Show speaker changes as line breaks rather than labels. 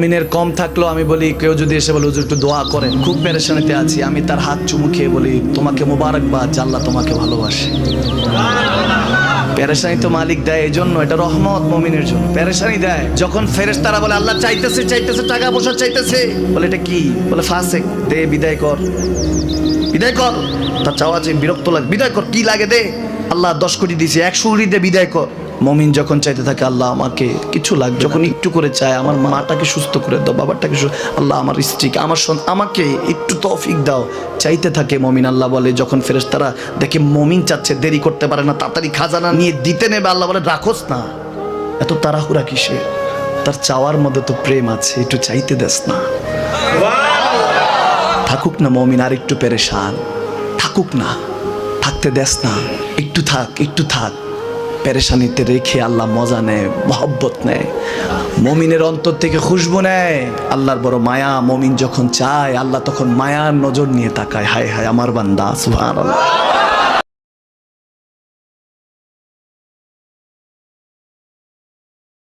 মিনের কম থাকলেও আমি বলি, কেউ যদি এসে বলে, হুজুর, একটু দোয়া করেন। খুব পেরেশানিতে আছি। আমি তার হাত চুমু খেয়ে বলি, তোমাকে মোবারকবাদ জাল্লা তোমাকে ভালোবাসে। পেরেশানি তো মালিক দেয় এই জন্য এটা রহমত মমিনের জন্য। পেরেশানি দেয়। যখন ফেরেস তারা বলে, আল্লাহ চাইতেছে চাইতেছে, টাকা পয়সা চাইতেছে। বলে, এটা কি? বলে, ফাসেক, দে, বিদায় কর। বিদায় কর? তার চাওয়া যে বিরক্ত লাগে, বিদায় কর, কি লাগে দে? আল্লাহ দশ কোটি দিয়েছে, একশো কোটি দে, বিদায় কর। মমিন যখন চাইতে থাকে, আল্লাহ আমাকে কিছু লাগবে যখন একটু করে চায়, আমার মাটাকে সুস্থ করে দাও, বাবাটাকে আল্লাহ আমার স্ত্রীকে, আমার আমাকে একটু তফিক দাও। চাইতে থাকে মমিন, আল্লাহ বলে, যখন ফেরেস তারা দেখে মমিন চাচ্ছে, দেরি করতে পারে না, তাড়াতাড়ি খাজানা নিয়ে দিতে নেবে, আল্লাহ বলে, রাখোস না। এত তাড়াহুড়া কিসে তার চাওয়ার মধ্যে তো প্রেম আছে, একটু চাইতে দেস না। থাকুক না মমিন, আর একটু পেরেশান। থাকুক না, থাকতে দেস না। একটু থাক একটু থাক। পেরেশানিতে রেখে আল্লাহ মজা নেয়, মহব্বত নেয়। মমিনের অন্তর থেকে খুশবু নেয়। আল্লাহর বড় মায়া, মমিন যখন চায়, আল্লাহ তখন মায়ার নজর নিয়ে তাকায়। হায় হায়, আমার বান্দা, সুবহানাল্লাহ।